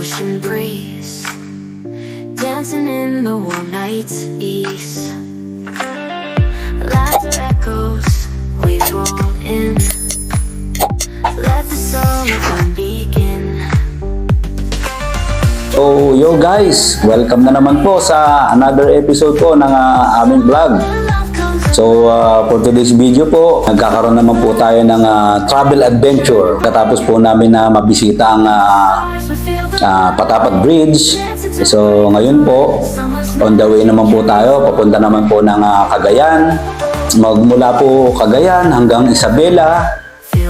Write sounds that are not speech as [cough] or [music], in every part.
ocean breeze, dancing in the warm night's ease. Laughter echoes, we roll in. Let the summer fun begin. So, yo guys, welcome na naman po sa another episode po ng ah, aming vlog. So, ah, for today's video po, nagkakaroon naman po tayo ng ah, travel adventure. Katapos po namin na mabisita ang the ah, Patapat Bridge. So, ngayon po, on the way naman po tayo, papunta naman po ng ah, Cagayan. Magmula po Cagayan hanggang Isabela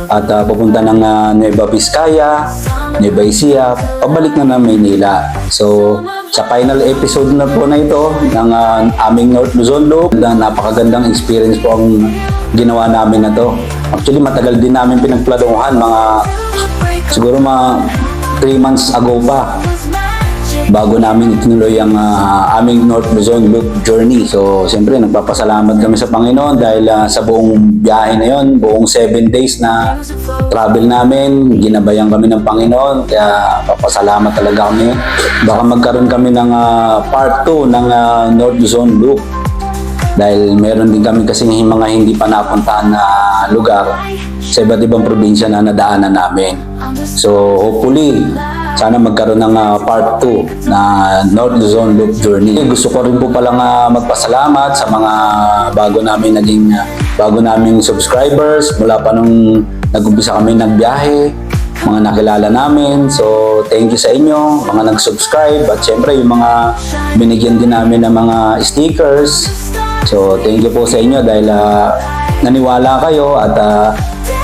at ah, papunta ng ah, Nueva Vizcaya, Nueva Ecija, pabalik na ng Maynila. So, sa final episode na po na ito ng ah, aming North Luzon Loop, na napakagandang experience po ang ginawa namin na to. Actually, matagal din namin pinagplanuhan, mga siguro mga 3 months ago pa. Bago namin itinuloy ang ah, aming North Luzon Loop journey. So, siyempre, nagpapasalamat kami sa Panginoon dahil ah, sa buong biyahe na yon, buong 7 days na travel namin, ginabayan kami ng Panginoon, kaya papasalamat talaga kami. Baka magkaroon kami ng ah, part 2 ng ah, North Luzon Loop. Dahil meron din kami kasi mga hindi pa napuntahan na lugar sa iba't ibang probinsya na nadaanan namin. So hopefully, sana magkaroon ng ah, part 2 na North Luzon Loop Journey. Gusto ko rin po palang ah, magpasalamat sa mga bago namin naging ah, bago naming subscribers mula pa nung nag-umpisa kami nagbiyahe mga nakilala namin. So, thank you sa inyo, mga nag-subscribe at syempre yung mga binigyan din namin ng mga stickers. So, thank you po sa inyo dahil ah, naniwala kayo at uh,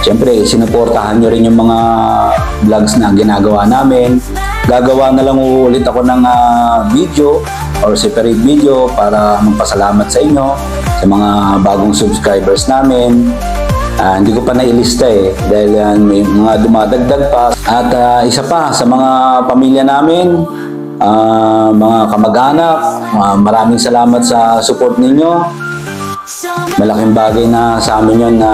syempre sinuportahan nyo rin yung mga vlogs na ginagawa namin. Gagawa na lang ulit ako ng ah, video or separate video para magpasalamat sa inyo sa mga bagong subscribers namin. Ah, hindi ko pa nailista eh dahil yan, may mga dumadagdag pa. At ah, isa pa sa mga pamilya namin, ah, mga kamag-anak, ah, maraming salamat sa support ninyo. Malaking bagay na sa amin yun na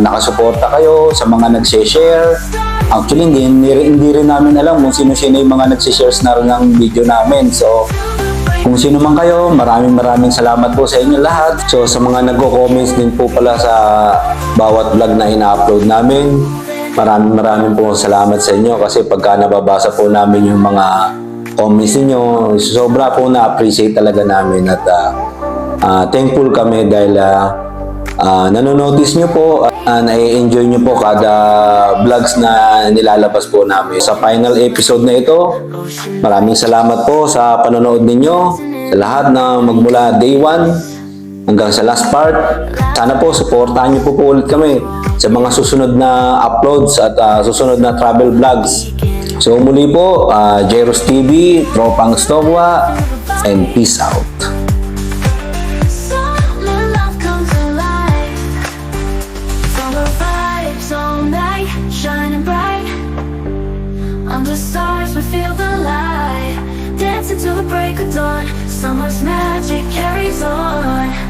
nakasuporta kayo sa mga nag-share. Actually, hindi, hindi, rin- namin alam kung sino-sino yung mga nag-share na rin ng video namin. So, kung sino man kayo, maraming maraming salamat po sa inyo lahat. So sa mga nagko-comments din po pala sa bawat vlog na ina-upload namin, maraming maraming po salamat sa inyo kasi pagka nababasa po namin yung mga comments niyo, sobra po na-appreciate talaga namin at ah, ah, thankful kami dahil ah, ah, nanonotice nyo po, uh, nai-enjoy nyo po kada vlogs na nilalabas po namin. Sa final episode na ito, maraming salamat po sa panonood ninyo, sa lahat na magmula day 1 hanggang sa last part. Sana po, supportahan nyo po po ulit kami sa mga susunod na uploads at ah, susunod na travel vlogs. So muli po, uh, Jairus TV, Tropang Stogwa, and peace out. On.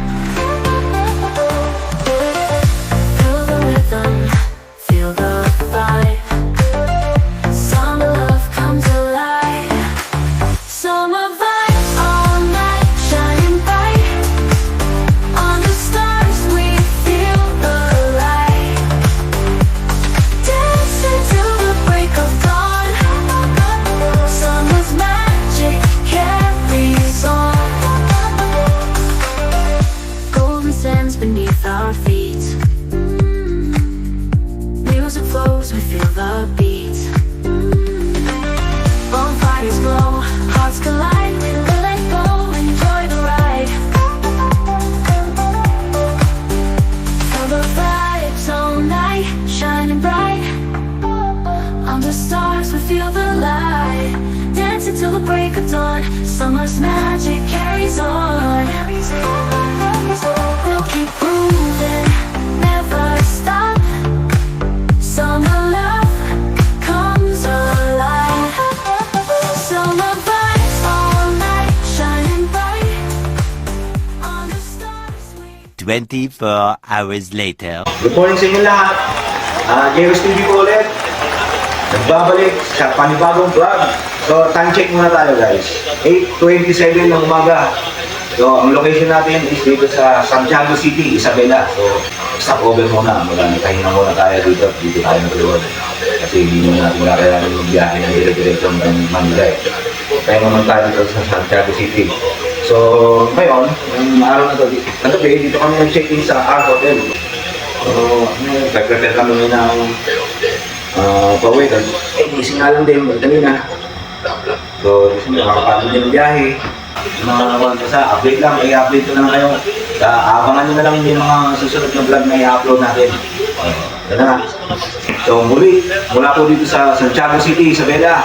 Break of dawn. Summer's magic carries on. We'll keep moving, never stop. Summer love comes alive. Summer vibes all night, shining bright. Under stars, we 24 hours later. Good morning sa inyo lahat. Uh, Jairus TV po ulit. Nagbabalik sa panibagong vlog. So, time check muna tayo guys. 8.27 ng umaga. So, ang location natin is dito sa Santiago City, Isabela. So, stop over muna. Mula, nagkahinga muna tayo dito. Dito tayo nagluwag. Kasi hindi mo natin kakayanin yung biyahe ng dire-diretso ng Manila eh. Kaya naman tayo dito sa Santiago City. So, ngayon, yung araw na to, kagabi, dito kami nag-check-in sa R Hotel. So, nag-prepare kami ng uh, pauwi. Tapos, eh, gising nga lang din, kanina. So, gusto nyo, makakapagod din ang biyahe. Mga kawan ko sa update lang, i-update ko na lang kayo. Sa, abangan nyo na lang yung mga susunod na vlog na i-upload natin. Yan na. So, muli, mula po dito sa Santiago City, Isabela.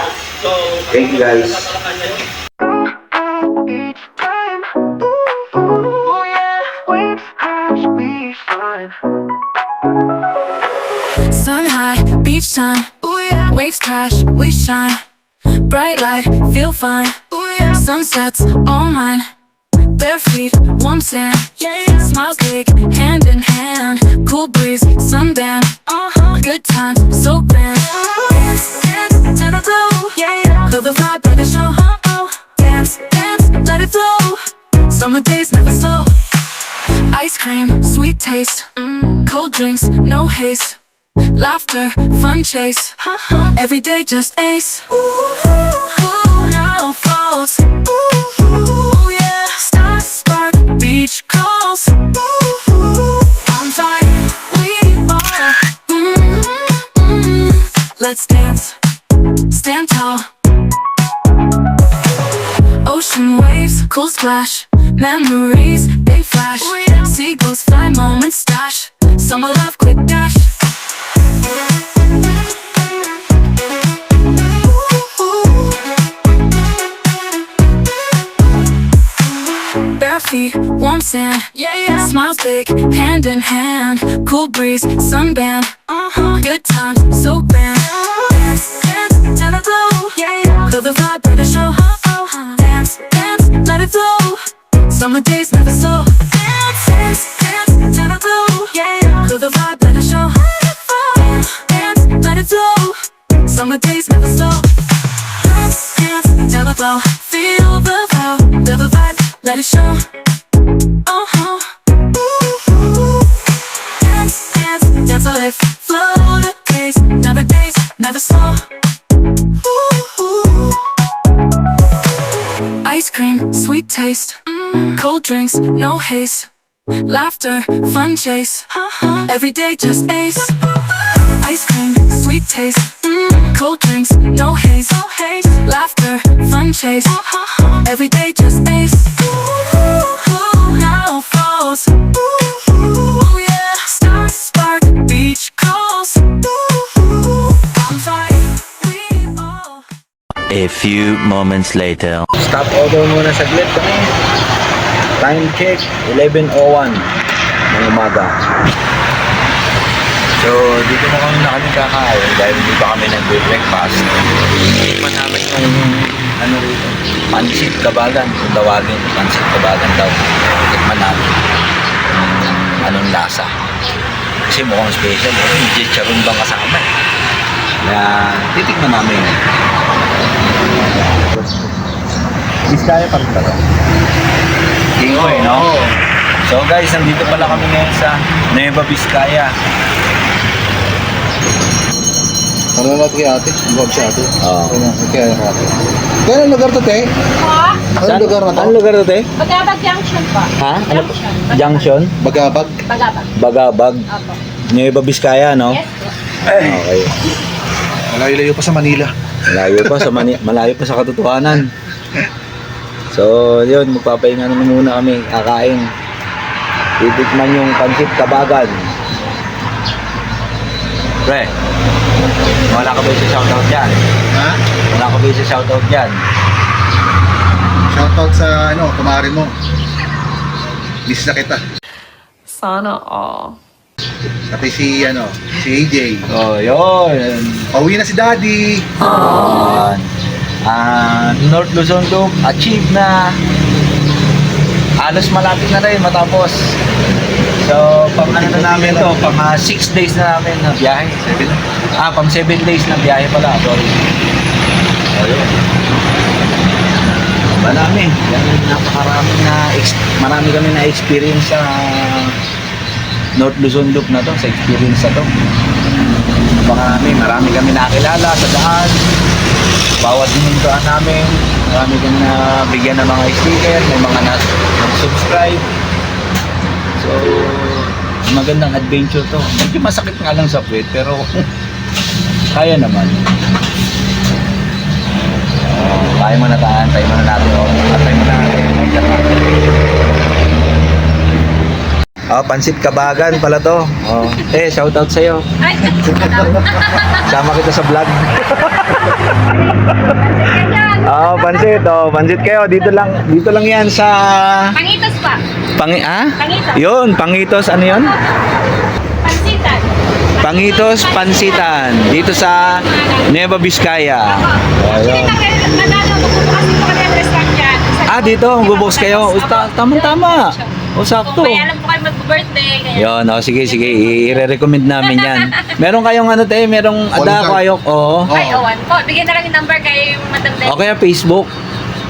Thank you guys. Sun high, beach time. Ooh yeah. Waves crash, we shine. Bright light, feel fine. Sunsets, all mine. Bare feet, warm sand. Yeah. Smiles big, hand in hand. Cool breeze, sundown. Uh huh. Good times, so grand. Dance, dance, turn it. Yeah. Feel the vibe, let it show. Dance, dance, let it flow. Summer days never slow. Ice cream, sweet taste. Mm. Cold drinks, no haste. Laughter, fun chase. Every day just ace. Ooh, now falls. Ooh, yeah. Stars spark, beach calls. Ooh, on fire, we are. Mm, mm. Let's dance, stand tall. Ocean waves, cool splash. Memories, they flash. Seagulls fly, moments stash. Summer love, quick dash. Feet, warm sand. Yeah, yeah. Smiles big, hand in hand. Cool breeze, sunband. Uh huh. Good times, let it show. Uh huh. Ooh, dance, dance, dance a lift, flow the pace. Never days, never slow. Ooh, Ice cream, sweet taste. Mm. Cold drinks, no haste. Laughter, fun chase. Every day just ace. Ice cream, sweet taste. Cold drinks, no haste. Laughter, fun chase. Every day just ace. Ooh, now falls. Ooh, yeah. Stars spark, beach calls. Ooh, on fire, we all. A few moments later. Stop over muna saglit kami. Time check, 11.01 ng umaga. So, dito na kami na kami kakain dahil hindi pa kami nag-breakfast. Namin yung ano rito, pansit kabagan. Kung tawagin, pansit kabagan daw. Tikman namin yung anong lasa. Kasi mukhang special. Eh. Hindi charon bang kasama eh. Kaya titikman namin. Biskaya pa rin pala. Tingo eh, no? So guys, nandito pala kami ngayon sa Nueva Vizcaya. Ano natin kay ate? Vlog si ate. Oo. Ano, kaya ano ate? Kaya anong lugar to, te? Ha? Anong lugar na to? Anong lugar to, te? Bagabag Junction pa. Ha? Ano? Junction. Junction? Bagabag. Bagabag. Bagabag. Opo. Nueva Vizcaya, no? Yes po. Okay. Malayo-layo pa sa Manila. Malayo pa sa mani [laughs] malayo pa sa katotohanan. So, yun, magpapahinga naman muna kami, kakain. Titikman yung pansit kabagan. Pre, wala ka ba sa shoutout dyan? Ha? Wala ka ba sa shoutout dyan? Shoutout sa ano, kumare mo. Miss na kita. Sana all. Pati si ano, si AJ. Oh, yun. Pauwi na si Daddy. Yun. Ah, North Luzon Loop, achieve na. Halos malapit na rin matapos. So, namin to, pang 6 days na namin na biyahe. Ah, pang 7 days na biyahe pala, sorry. Ayun. Marami. Yan, napakarami na, marami kami na experience sa North Luzon Loop na to, sa experience na to. Napakarami, marami kami nakilala sa daan. Bawat hinintuan namin, marami kami na bigyan ng mga sticker, may mga na- nag-subscribe. So, magandang adventure to. Medyo masakit nga lang sa puwet, pero [laughs] kaya naman. Oh, kaya mo na tahan, tayo mo na natin. Oh, tayo mo na natin. Oh, pansit kabagan pala to. Oh. Eh, shout out sa'yo. Ay, [laughs] Sama kita sa vlog. oh, pansit. Oh, pansit kayo. Dito lang, dito lang yan sa... pangitos pa. Pangi, ah? Pangitos. Yun, Pangitos. Ano yun? Pansitan. Pangitos Pansitan. Dito sa Nueva Vizcaya. Sa- Ah, dito, magbubukas kayo. Tama-tama. O, sakto. Kung may alam po kayo mag-birthday, kaya Yun, oh, sige, sige. I-recommend namin yan. [laughs] Meron kayong ano tayo, merong ada card. kayo. Oo. Ay, owan po. Bigyan na lang yung number kay Madam Deb. O kaya Facebook.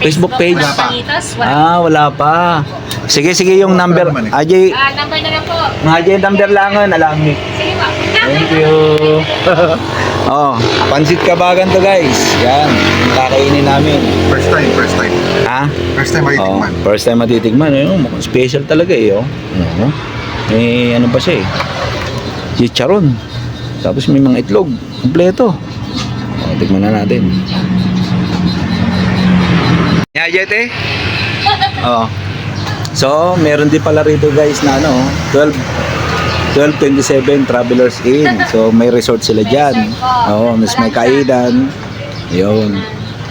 Facebook page. Wala. Ah, wala pa. Sige, sige yung number. Ajay, Ah, number na lang po. Ajay number langan, alam ni. Sige po. Thank you. [laughs] [laughs] oh, pansit kabagan to guys. Yan, kakainin namin. First time, first time. Ha? First time Oh, matitikman. first time matitikman. Eh, oh, mukhang special talaga eh. Oh. Oo. Eh, ano pa siya eh. Chicharon. Tapos may mga itlog. Kompleto. Oh, tikman na natin. Yeah, Jete? Oo. So, meron din pala rito guys na ano, 12 1227 Travelers Inn. So, may resort sila dyan. Oo, mas may kainan. Yun.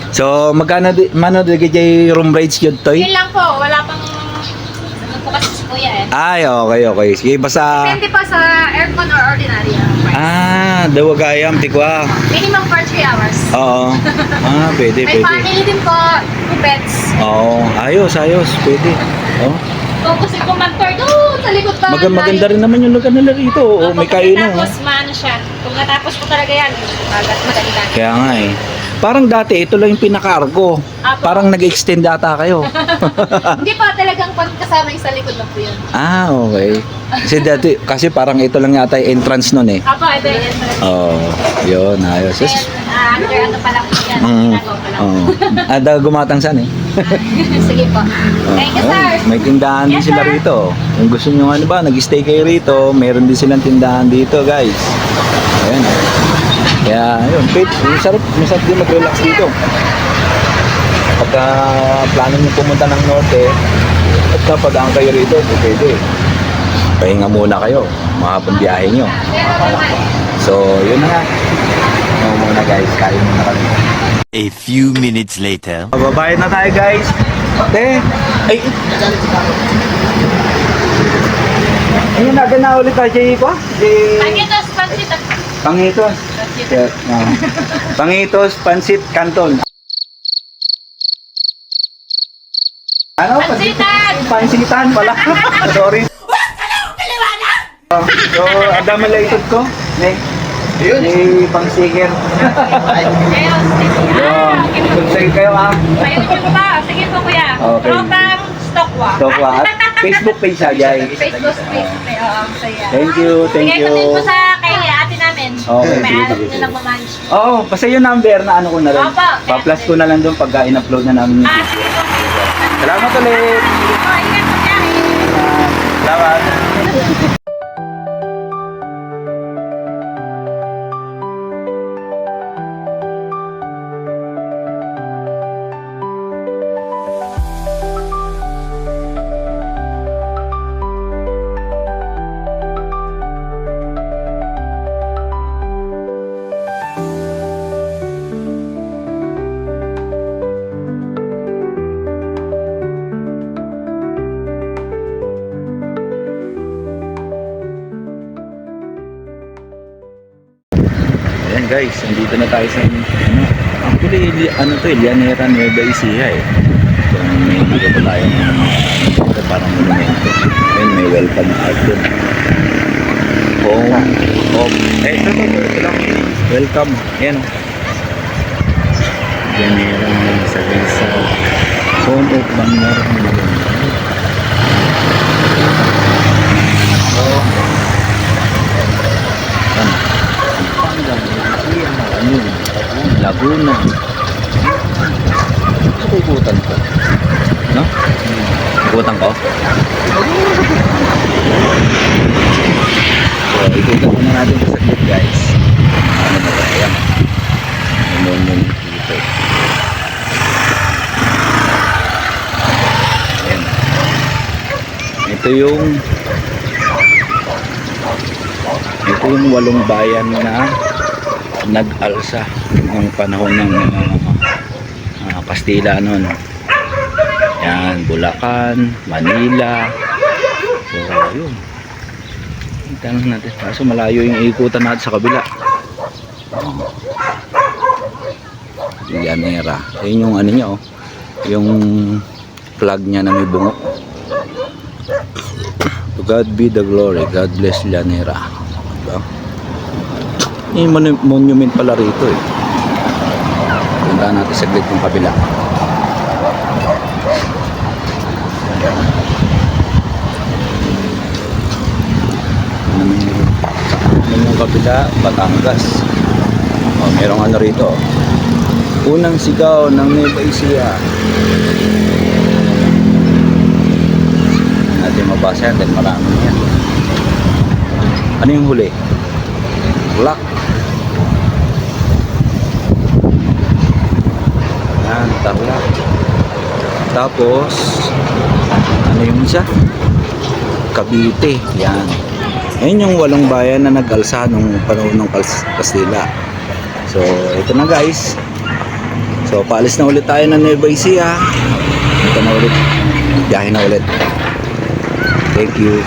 So, magkano di, mano di kay room rates yun, Toy? Yun lang po. Wala pang... Ano po kasi si Kuya eh. Ay, okay, okay. Sige, basta... Depende pa sa aircon or ordinary. ah. Ah, dawagayam, tikwa. Minimum for 3 hours. Oo. Ah, pwede, May pwede. family din po. Two pets. Oo, ayos, ayos, pwede. Oh. Kung gusto ko mag-tour doon sa likod pa. Mag maganda rin naman yung lugar nila rito. Oo, may kainan. oh. Tapos maano siya. Kung natapos po talaga yan, magat maganda. Kaya nga eh. Parang dati, ito lang yung pinaka-argo. Apo. Parang nag-extend data kayo. [laughs] Hindi pa talagang pag kasama yung sa likod lang po yun. ah, okay. Kasi dati, kasi parang ito lang yata yung entrance nun eh. Apo, ito yung entrance. Oo, oh, yun, ayos. Kaya, Yes. ah, under ano pa lang po yan. Mm. Ginagawa pa lang. Oo. Ah, gumatang san eh. [laughs] Sige po. Thank you, sir. May tindahan din Yes, sila sir. rito. Kung gusto nyo ano ba, nag-stay kayo rito, meron din silang tindahan dito, guys. Ayan. Kaya, yun, pwede, masarap, masarap din mag-relax dito. Pagka plano nyo pumunta ng norte, at kapag ang kayo rito, pwede. Pahinga muna kayo, mahapon biyahe nyo. So, yun na nga. Ano muna guys, kain muna kami. A few minutes later. Babayad na tayo guys. Te, ay. Ayun na, na ulit tayo Jay ko. Pangitos, pansit. Pangitos. Yeah, ah. Pangitos, Pansit, Canton. Ano? Pansitan! Pansitan pala. [laughs] Sorry. Oh, So, ang dami lang itod ko. May, may pang-sticker. Ayos. Yun. Ah. Subscribe kayo ah. May YouTube pa. Sige po, kuya. Okay. Tropang Stockwalk. So, at [laughs] Facebook page siya, Jay. Facebook page. Oo, saya. Thank you, thank you. po sa kay. Okay, May alam sige, nyo sige. lang mamanage. Oo, basta yung number na ano ko na rin. Opo. Pa-plus ko na lang doon pagka in-upload na namin. Ah, sige po. Salamat ulit. Po, ingat po dyan. Salamat. Guys, nandito na tayo sa ano, actually ano to Llanera Nueva Ecija eh. So may dito pa tayo ng ano, ito parang monumento. Ayun, may welcome art dun. Home of, eh ito, lang. Welcome, ayan o. Llanera Nueva Ecija. Home of Bangor. Laguna. Ito ikutan ko. No? Ikutan ko? So, ikutan muna natin sa saglit guys. Ano ba ba? Ano yung dito. Ayan. Ito yung ito yung walong bayan na nag-alsa ng panahon ng uh, uh, Kastila noon. Yan, Bulacan, Manila. So, yun. Tanong natin. Kaso malayo yung ikutan natin sa kabila. Llanera. Ayun yung ano niya oh. Yung flag niya na may bungok. To God be the glory. God bless Llanera. Diba? Yung monu- monument pala rito eh. Punta natin saglit yung kabila. Ano yung, kabila? Batangas. Oh, merong ano rito. Unang sigaw ng Nueva Ecija. Natin mabasa yan dahil marami yan. Ano yung huli? Black. Tarlac. Tapos, ano yung isa? Cavite. Yan. Yan yung walong bayan na nag-alsa nung panahon ng Kas- Kastila. So, ito na guys. So, paalis na ulit tayo ng Nueva Ecija. Ito na ulit. Biyahe na ulit. Thank you.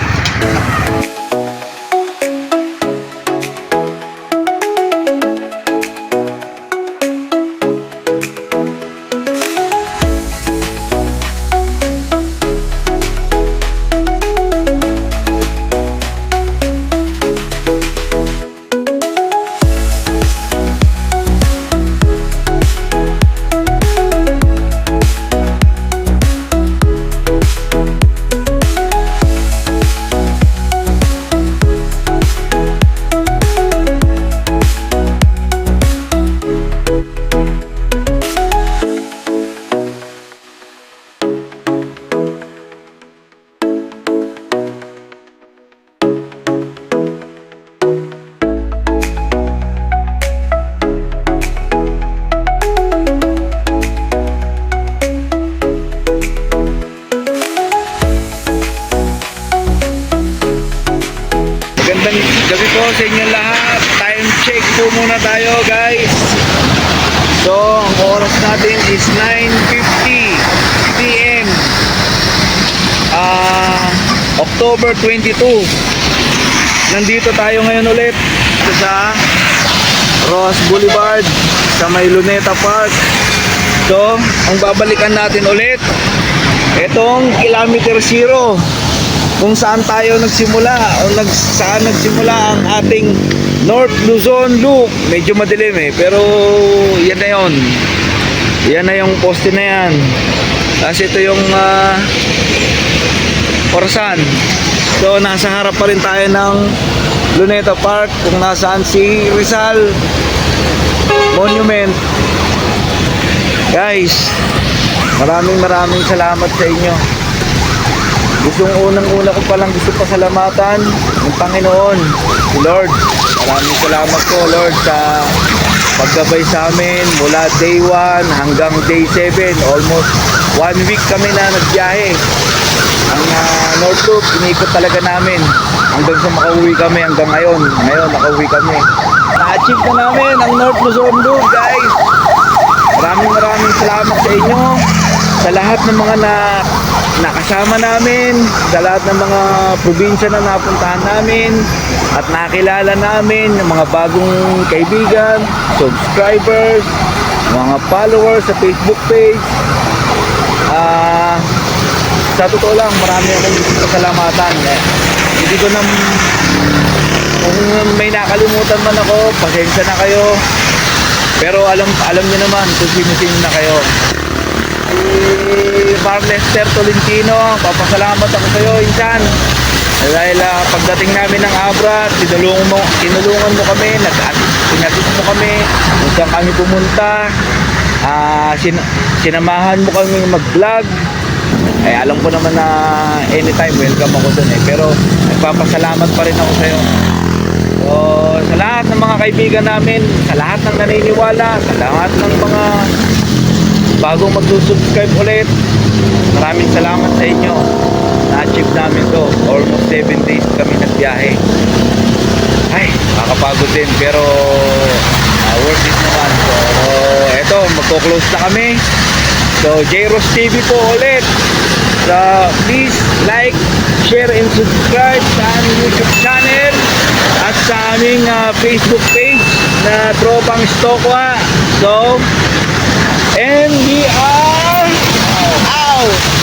22. Nandito tayo ngayon ulit sa Ross Boulevard sa may Luneta Park. So, ang babalikan natin ulit itong kilometer zero kung saan tayo nagsimula o nag, saan nagsimula ang ating North Luzon Loop. Medyo madilim eh, pero yan na yon. Yan na yung poste na yan. Tapos ito yung uh, Orasan. So nasa harap pa rin tayo ng Luneta Park kung nasaan si Rizal Monument. Guys, maraming maraming salamat sa inyo. Gustong unang-una ko palang gusto pasalamatan ng Panginoon, si Lord. Maraming salamat po, Lord, sa paggabay sa amin mula day 1 hanggang day 7. Almost one week kami na nagbiyahe. Ang uh, North Loop, inikot talaga namin hanggang sa makauwi kami hanggang ngayon. Ngayon, nakauwi kami. Na-achieve na namin ang North Luzon Loop, guys. Maraming maraming salamat sa inyo sa lahat ng mga na nakasama namin, sa lahat ng mga probinsya na napuntahan namin at nakilala namin yung mga bagong kaibigan, subscribers, mga followers sa Facebook page. Ah, sa totoo lang, marami akong pasalamatan. Eh, hindi ko na kung may nakalimutan man ako, pasensya na kayo. Pero alam alam niyo naman kung sino-sino na kayo. Si Marlester Tolentino. Papasalamat ako sa iyo, Insan. Dahil ah, pagdating namin ng Abra, tinulungan mo, tinulungan mo kami, nag-assist, mo kami, kung kami pumunta. Ah, sin sinamahan mo kami mag-vlog. Eh, alam ko naman na anytime welcome ako dun eh. Pero nagpapasalamat pa rin ako sa iyo. So, sa lahat ng mga kaibigan namin, sa lahat ng naniniwala, sa lahat ng mga bagong magsusubscribe ulit, maraming salamat sa inyo. Na-achieve namin to. Almost 7 days kami nagbiyahe. Ay, nakakapagod din pero ah, worth it naman. So, eto, magko-close na kami. So, J-Ross TV po ulit. So, please like, share, and subscribe sa aming YouTube channel at sa aming ah, Facebook page na Tropang Stokwa. So, and we are out!